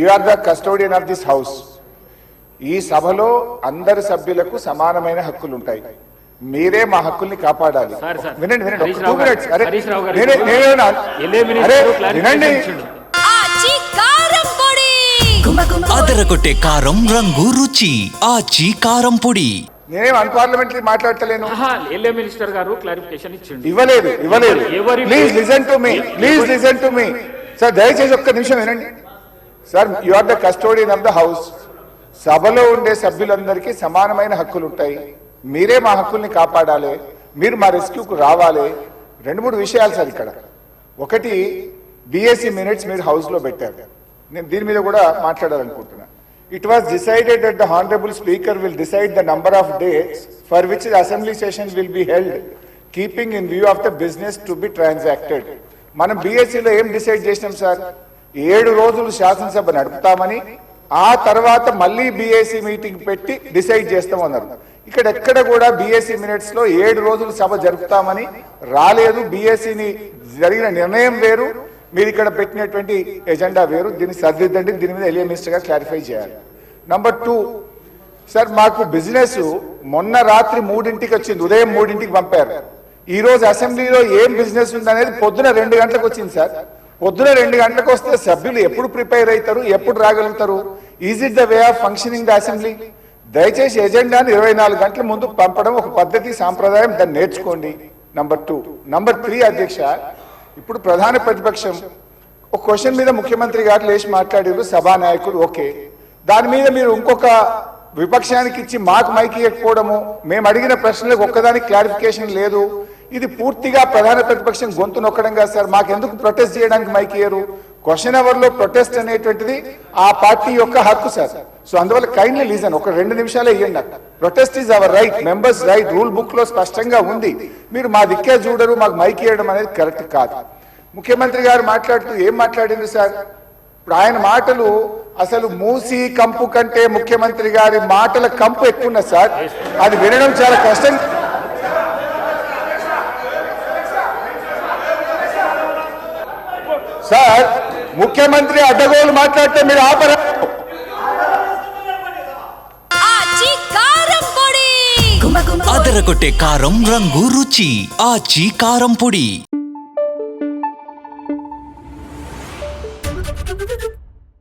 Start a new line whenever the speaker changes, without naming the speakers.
You are the custodian of this house ఈ సభలో అందరి సభ్యులకు సమానమైన హక్కులు ఉంటాయి. మీరే మా హక్కుల్ని కాపాడాలి. వినండి వినండి. అరే,
కారం పొడి.
అదరగొట్టే కారం రంగు రుచి ఆచి కారం పొడి.
నేనేం అన్పార్లమెంటరీ మాట్లాడతలేను.
ఎల్ఏ మినిస్టర్ గారు క్లారిఫికేషన్ ఇచ్చిండు.
ఇవ్వలేదు ఇవ్వలేదు. Please listen to me please listen to me sir దయచేసి ఒక్క నిమిషం వినండి. Sir you are the custodian of the house సభలో ఉండే సభ్యులందరికీ సమానమైన హక్కులు ఉంటాయి మీరే మా హక్కుల్ని కాపాడాలి. మీరు మా రెస్క్యూకు రావాలి. రెండు మూడు విషయాలు సార్ ఇక్కడ. ఒకటి బిఎస్సి మినిట్స్ మీరు హౌస్లో పెట్టారు. నేను దీని మీద కూడా మాట్లాడాలనుకుంటున్నా. It was decided that the honourable speaker will decide the number of days for which the assembly session will be held keeping in view of the business to be transacted మనం బీఎస్సీలో ఏం డిసైడ్ చేసినాం sir ఏడు రోజులు శాసనసభ నడుపుతామని ఆ తర్వాత మళ్ళీ బీఏసీ మీటింగ్ పెట్టి డిసైడ్ చేస్తామన్నారు ఇక్కడ ఎక్కడ కూడా బీఎస్సీ మినిట్స్లో ఏడు రోజులు సభ జరుపుతామని రాలేదు. బీఎస్సీని జరిగిన నిర్ణయం వేరు. మీరు ఇక్కడ పెట్టినటువంటి ఎజెండా వేరు. దీన్ని సరిదిద్దండి. దీని మీద ఎలియ మినిస్టర్గా క్లారిఫై చేయాలి. నంబర్ టూ సార్ మాకు బిజినెస్ మొన్న రాత్రి మూడింటికి వచ్చింది. ఉదయం మూడింటికి పంపారు. ఈ రోజు అసెంబ్లీలో ఏం బిజినెస్ ఉంది అనేది పొద్దున రెండు గంటలకు వచ్చింది సార్ పొద్దున రెండు గంటలకు వస్తే సభ్యులు ఎప్పుడు ప్రిపేర్ అవుతారు ఎప్పుడు రాగలుగుతారు? Is it the way of functioning the assembly దయచేసి ఎజెండాను ఇరవై నాలుగు గంటల ముందు పంపడం ఒక పద్ధతి సాంప్రదాయం దాన్ని నేర్చుకోండి. నంబర్ టూ నంబర్ త్రీ అధ్యక్ష ఇప్పుడు ప్రధాన ప్రతిపక్షం. ఒక క్వశ్చన్ మీద ముఖ్యమంత్రి గారు లేచి మాట్లాడారు సభానాయకుడు ఓకే. దాని మీద మీరు ఇంకొక విపక్షానికి ఇచ్చి మాకు మైక్ ఇవ్వకపోవడము మేము అడిగిన ప్రశ్నలకు ఒక్కదానికి క్లారిఫికేషన్ లేదు. ఇది పూర్తిగా ప్రధాన ప్రతిపక్షం గొంతు నొక్కడం కాదు సార్. మాకెందుకు ప్రొటెస్ట్ చేయడానికి మైక్ ఇయ్యరు? క్వశ్చన్ అవర్లో ప్రొటెస్ట్ అనేటువంటిది ఆ పార్టీ యొక్క హక్కు సార్. సో అందువల్ల కైండ్లీ లీజన్ ఒక రెండు నిమిషాలే ఇవ్వండి protest is our right members right rule బుక్లో స్పష్టంగా ఉంది. మీరు మా దిక్కే చూడరు మాకు మైక్ ఇవ్వడం అనేది కరెక్ట్ కాదు. ముఖ్యమంత్రి గారు మాట్లాడుతూ ఏం మాట్లాడింది సార్? ఇప్పుడు ఆయన మాటలు అసలు మూసి కంపు కంటే ముఖ్యమంత్రి గారి మాటల కంపు ఎక్కువ సార్. అది వినడం చాలా కష్టం. సార్ ముఖ్యమంత్రి అడ్డగోలు మాట్లాడితే మీరు ఆపర?
అదరగొట్టే కారం రంగు రుచి. ఆచి కారం పొడి.